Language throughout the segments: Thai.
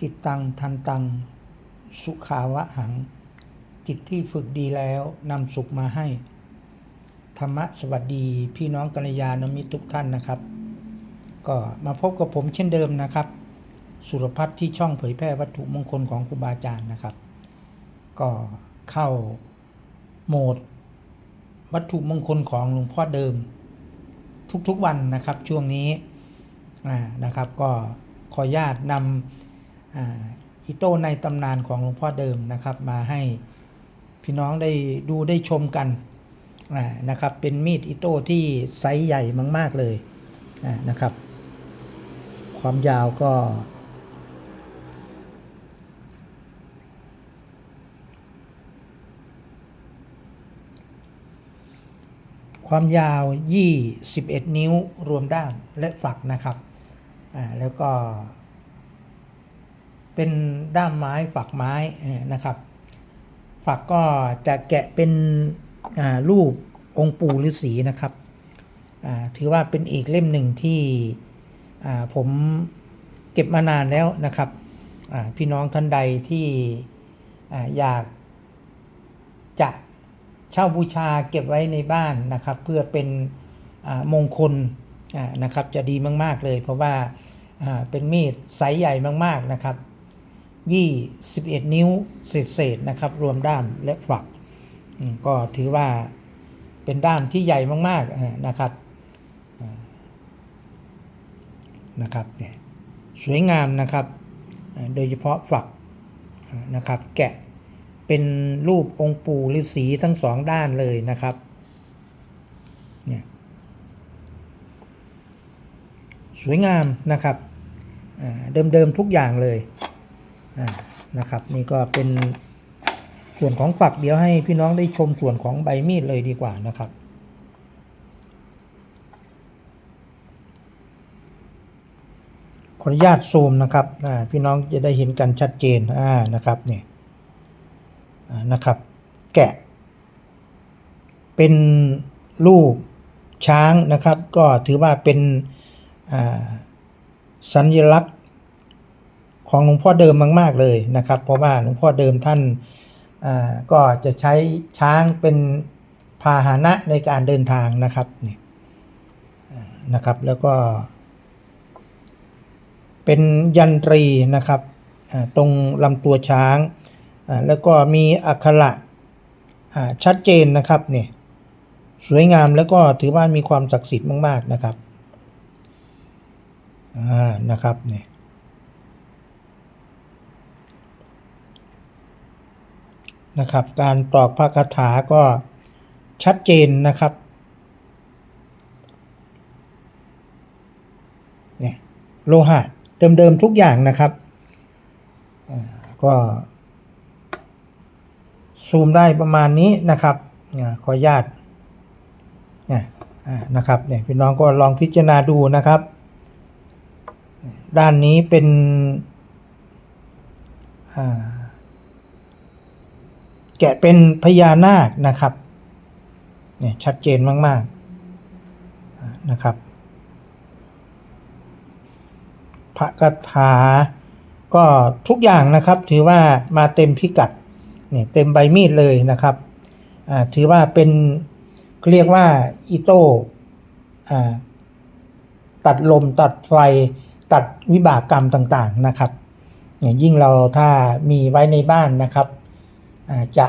จิตตังทันตัง สุขาวะหัง จิตที่ฝึกดีแล้วนำสุขมาให้ ธรรมะสวัสดีพี่น้องกัลยาณมิตรทุกท่านนะครับ ก็มาพบกับผมเช่นเดิมนะครับ สุรพัฒน์ที่ช่องเผยแพร่วัตถุมงคลของครูบาอาจารย์นะครับ ก็เข้าโหมดวัตถุมงคลของหลวงพ่อเดิม ทุกๆวันนะครับช่วงนี้นะครับ ก็ขออนุญาตนำ อิโต้ในตำนานของหลวงพ่อเดิมนะครับ มาให้พี่น้องได้ดูได้ชมกันนะครับ เป็นมีดอิโต้ที่ไซส์ใหญ่มาก ๆเลยนะครับ ความยาวก็ ความยาว 21 นิ้วรวมด้ามและฝักนะครับแล้วก็ เป็นด้ามไม้ฝักไม้นะครับ ฝักก็จะแกะเป็นรูปองค์ปู่ฤาษีนะครับ ถือว่าเป็นอีกเล่มหนึ่งที่ผมเก็บมานานแล้วนะครับ พี่น้องท่านใดที่อ่อยากจะเช่าบูชาเก็บไว้ในบ้านนะครับ เพื่อเป็นมงคลนะครับจะดีมาก ๆ เลย เพราะว่าอ่าเป็นมีดไซส์ใหญ่มาก ๆ นะครับ 21นิ้วเศษๆนะครับ รวมด้ามและฝัก ก็ถือว่าเป็นด้ามที่ใหญ่มากๆนะครับนะครับเนี่ยสวยงามนะครับ โดยเฉพาะฝักนะครับ แกะเป็นรูปองค์ปู่ฤาษีทั้งสองด้านเลยนะครับเนี่ยสวยงามนะครับเดิมๆทุกอย่างเลย นะครับ นี่ก็เป็นส่วนของฝักเดี๋ยวให้พี่น้องได้ชมส่วนของใบมีดเลยดีกว่านะครับขออนุญาตซูมนะครับพี่น้องจะได้เห็นกันชัดเจนนะครับเนี่ยนะครับ แกะ เป็นรูปช้างนะครับ ก็ถือว่าเป็นสัญลักษณ์ ของหลวงพ่อเดิมมาก ๆเลยนะครับ เพราะว่าหลวงพ่อเดิมท่านก็จะใช้ช้างเป็นพาหนะในการเดินทางนะครับนี่นะครับแล้วก็ เป็นยันตรีนะครับตรงลำตัวช้าง แล้วก็มีอักขระชัดเจนนะครับเนี่ยสวยงามแล้วก็ถือว่ามีความศักดิ์สิทธิ์มาก ๆ นะครับ อ่า นะครับเนี่ย นะครับ การตอกพระคาถาก็ชัดเจนนะครับเนี่ยโลหะเดิมๆทุกอย่างนะครับก็ ซูมได้ประมาณนี้นะครับขออนุญาตเนี่ยอ่านะครับเนี่ยพี่น้องก็ลองพิจารณาดูนะครับ ด้านนี้เป็นอ่า แกะเป็นพญานาคนะครับเนี่ยชัดเจนมากๆนะครับพระคาถาก็ทุกอย่างนะครับถือว่ามาเต็มพิกัดเนี่ยเต็มใบมีดเลยนะครับถือว่าเป็นเรียกว่าอิโต้ตัดลมตัดไฟตัดวิบากกรรมต่างๆนะครับยยิ่งเราถ้ามีไว้ในบ้านนะครับ จะ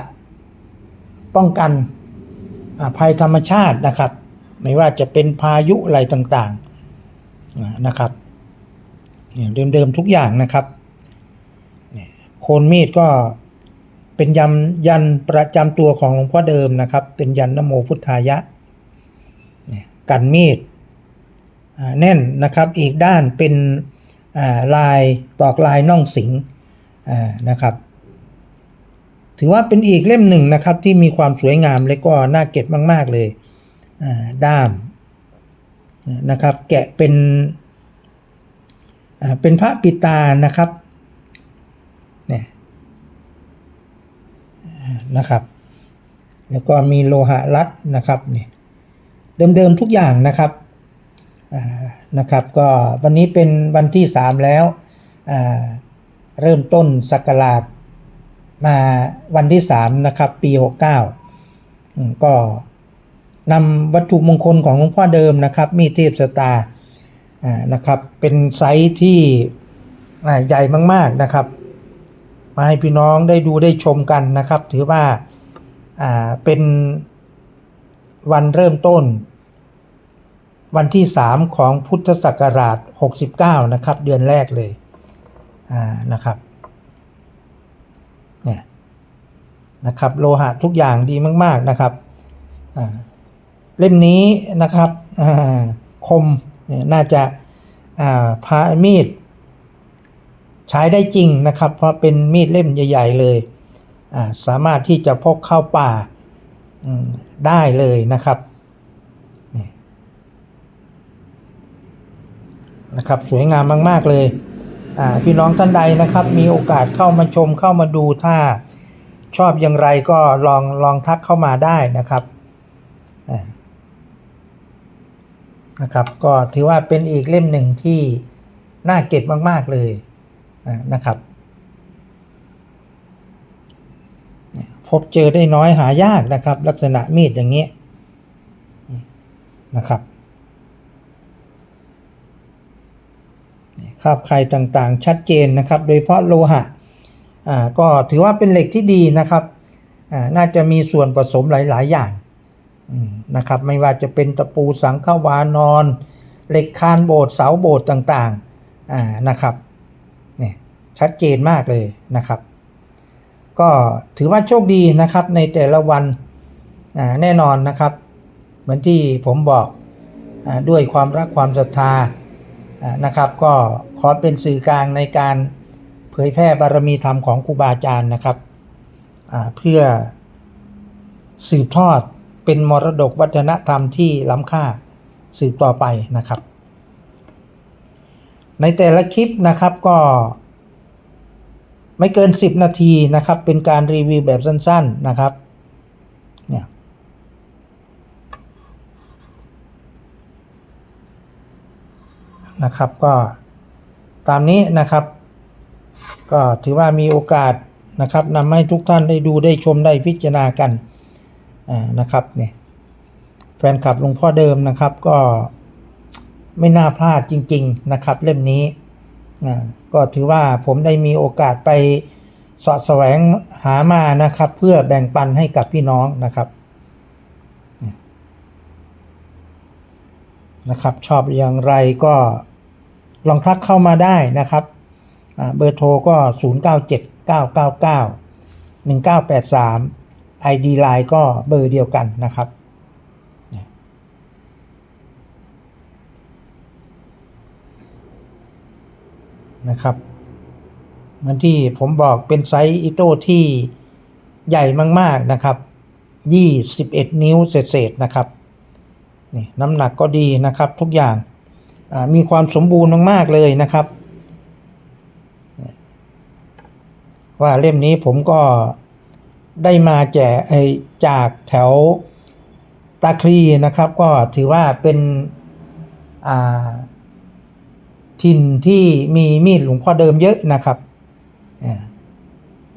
ป้องกันภัยธรรมชาตินะครับ ไม่ว่าจะเป็นพายุอะไรต่างๆนะครับเนี่ยเดิมๆทุกอย่างนะครับโคนมีดก็เป็นยันยันประจำตัวของหลวงพ่อเดิมนะครับ เป็นยันนโมพุทธายะกันมีดแน่นนะครับอีกด้านเป็นลายตอกลายน่องสิงนะครับ ถือว่าเป็นอีกเล่มหนึ่งนะครับที่มีความสวยงามและก็น่าเก็บมาก ๆ เลยด้ามนะครับแกะเป็นเป็นพระปิตานะครับเนี่ยนะครับ แล้วก็มีโลหะรัดนะครับเนี่ยเดิม ๆ ทุกอย่างนะครับนะครับก็วันนี้เป็นวันที่ 3 แล้วเริ่มต้นศักราช มาวันที่3นะครับ ปี69อืมก็นำวัตถุมงคลของหลวงพ่อเดิมนะครับ มีดเทพสตาร์นะครับ เป็นไซส์ที่ใหญ่มาก ๆนะครับ มาให้พี่น้องได้ดูได้ชมกันนะครับ ถือว่าเป็นวันเริ่มต้น วันที่ 3 ของพุทธศักราช 69 นะครับ เดือนแรกเลยนะครับ เนี่ยนะครับโลหะทุกอย่างดีมากๆนะครับเล่มนี้นะครับคมน่าจะาพามีด ใช้ได้จริงนะครับ เพราะเป็นมีดเล่มใหญ่ ๆ เลยาสามารถที่จะพกเข้าป่าได้เลยนะครับนะครับ สวยงามมาก ๆ เลย พี่น้องท่านใดนะครับมีโอกาสเข้ามาชมเข้ามาดูถ้าชอบอย่างไรก็ลองลองทักเข้ามาได้นะครับนะครับก็ถือว่าเป็นอีกเล่มหนึ่งที่น่าเก็บมาก ๆ เลยนะครับพบเจอได้น้อยหายากนะครับ ลักษณะมีดอย่างนี้นะครับ คราบไข่ต่างๆ ชัดเจนนะครับ โดยเฉพาะโลหะอ่าก็ถือว่าเป็นเหล็กที่ดีนะครับอ่าน่าจะมีส่วนผสมหลาย ๆ อย่างอืมนะครับไม่ว่าจะเป็นตะปูสังขวานอน เหล็กคานโบสถ์เสาโบสถ์ต่างๆอ่านะครับเนี่ยชัดเจนมากเลยนะครับ ก็ถือว่าโชคดีนะครับในแต่ละวันอ่าแน่นอนนะครับ เหมือนที่ผมบอกอาด้วยความรักความศรัทธา นะครับ ก็ขอเป็นสื่อกลางในการเผยแพร่บารมีธรรมของครูบาอาจารย์นะครับเพื่อสืบทอดเป็นมรดกวัฒนธรรมที่ล้ำค่าสืบต่อไปนะครับ ในแต่ละคลิปนะครับก็ไม่เกิน 10 นาทีนะครับ เป็นการรีวิวแบบสั้น ๆนะครับเนี่ย นะครับก็ตามนี้นะครับ ก็ถือว่ามีโอกาสนะครับนำให้ทุกท่านได้ดูได้ชมได้พิจารณากันนะครับเนี่ยแฟนคลับหลวงพ่อเดิมนะครับก็ไม่น่าพลาดจริง ๆนะครับ เล่มนี้ก็ถือว่าผมได้มีโอกาสไปสาะแสวงหามานะครับ เพื่อแบ่งปันให้กับพี่น้องนะครับ นะครับ ชอบอย่างไรก็ลองทักเข้ามาได้นะครับ เบอร์โทรก็ 0 9 7 9 9 9 1 9 8 3 ID Line ก็เบอร์เดียวกันนะครับนะครับเหมือนที่ผมบอกเป็นไซส์อิโต้ที่ใหญ่มาก ๆ นะครับ 21 นิ้วเศษๆนะครับ นี่น้ำหนักก็ดีนะครับทุกอย่างมีความสมบูรณ์มากๆเลยนะครับ ว่าเล่มนี้ผมก็ได้มาแจกไอจากแถวตาคลีนะครับ ก็ถือว่าเป็นถิ่นที่มีมีดหลวงพ่อเดิมเยอะนะครับ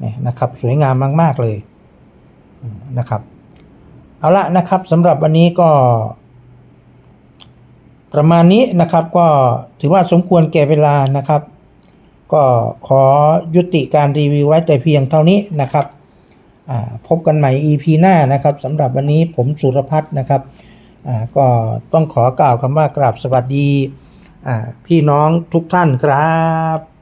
นี่นะครับสวยงามมาก ๆ เลยนะครับ เอาละนะครับสำหรับวันนี้ก็ ประมาณนี้นะครับก็ถือว่าสมควรแก่เวลานะครับ ก็ขอยุติการรีวิวไว้แต่เพียงเท่านี้นะครับพบกันใหม่ EP หน้านะครับสำหรับวันนี้ผมสุรพัฒน์นะครับก็ต้องขอกล่าวคำว่ากราบสวัสดีพี่น้องทุกท่านครับ